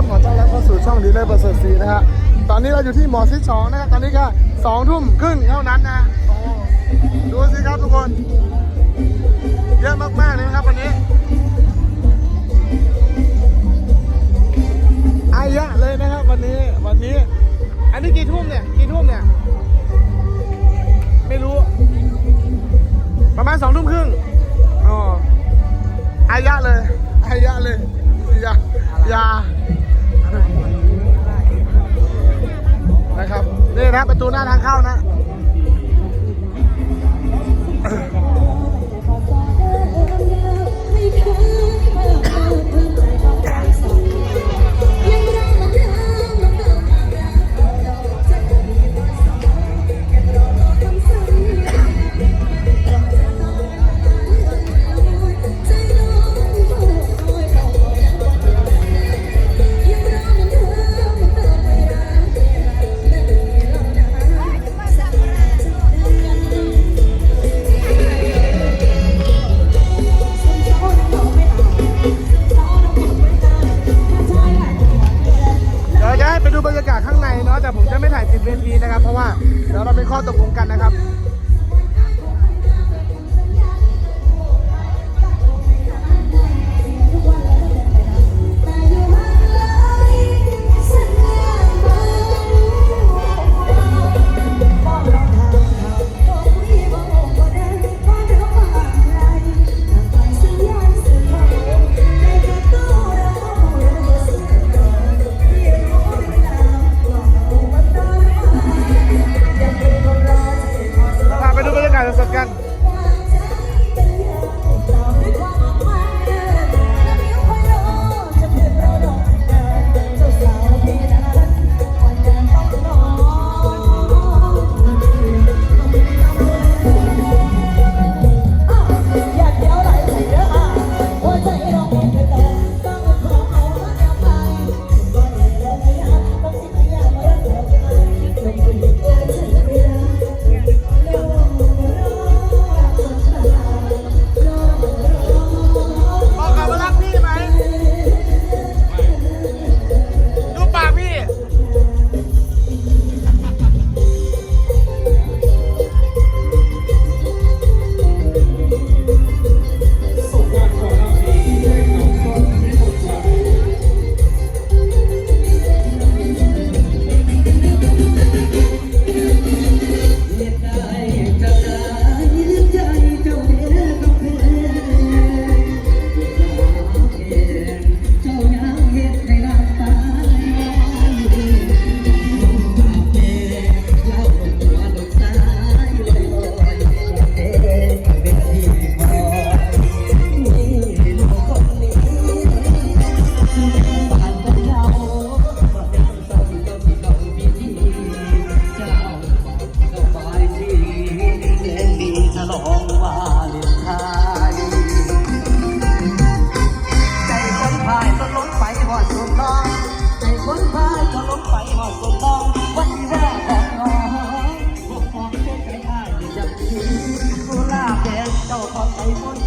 ครับขอต้อนรับเข้าสู่ช่องดีเลยประเสริฐศรีนะฮะตอนนี้เราอยู่ที่หมอซิสองนะครับตอนนี้ก็สองทุ่มครึ่งเท่านั้นนะโอ้ดูสิครับทุกคน เยอะมากๆเลยนะครับวันนี้ นะคนะประตูหน้าทางเข้านะ เนาะแต่ผมจะไม่ถ่ายติดเวทีนะครับ เพราะว่าเดี๋ยวเราเป็นข้อตกลงกันนะครับ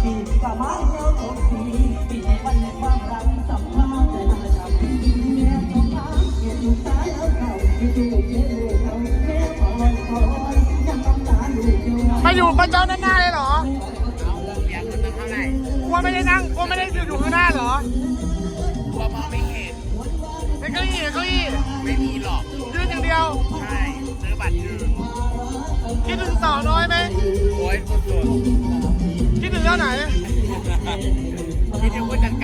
ปีกะไม้เจ้าคนปีปีวันความรักสัมพันธ์ใจน่าจำปีแม่ของน้ำเกียรติอยู่สายเอาเข่าที่ดูเจ็บลูกเราแม่ขอคอยยังต้องตาลูกอยู่มาอยู่ประจำด้านหน้าเลยเหรอกลัวไม่ได้นั่งกลัวไม่ได้อยู่ข้างหน้าเหรอกลัวมองไม่เห็นเป็นเก้าอี้เก้าอี้ไม่มีหรอกยืนอย่างเดียวใช่ซื้อบัตรยืนคิดถึงสาวน้อยไหมโอ้ยสุด คิดถึงเรื่องไหนๆคิดถึงผู้จัดการ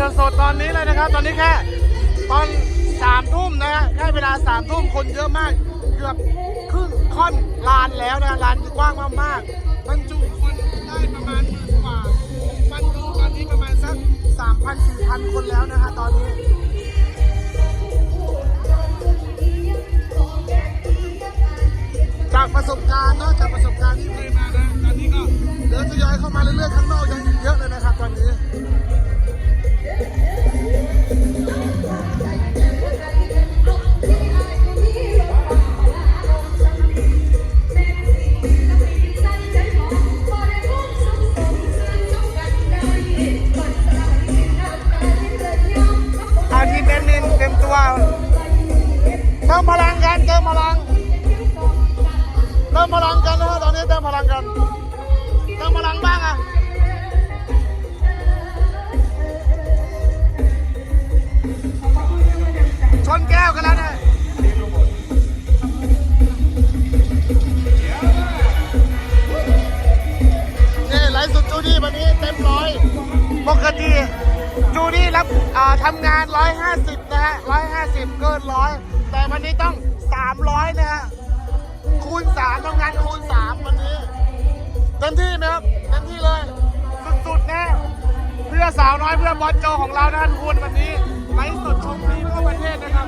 สดๆตอนนี้เลยนะครับ ตอนนี้แค่ตอนสามทุ่มนะฮะแค่เวลาสามทุ่มคนเยอะมาก เกือบครึ่งค่อนลานแล้วนะลานกว้างมากๆบรรจุคนได้ประมาณหมื่นกว่าวันหนึงตอนนี้ประมาณสักสามพันสี่พันคนแล้วนะฮะตอนนี้จากประสบการณ์เนอะจากประสบการณ์ที่เคยมานะตอนนี้ก็เดินทยอยเข้ามาเรื่อยๆข้างนอกยังอีเยอะ ลังกัน เติมพลังบ้างอะชนแก้วกันแล้วนะนี่ไลฟ์สุดจูดี้วันนี้เต็มร้อยปกติจูดี้รับอ่าทำงาน 150 นะฮะ 150 เกินร้อย แต่วันนี้ต้อง 300 นะฮะ คูณ 3ทำงานคูณ 3 วันนี้ ต็มที่ไหมครับเต็มที่เลย สุดๆนะเพื่อสาวน้อยเพื่อบอสโจของเรานะทุกคนวันนี้ไลฟ์สดชมฟรีทั่วประเทศนะครับ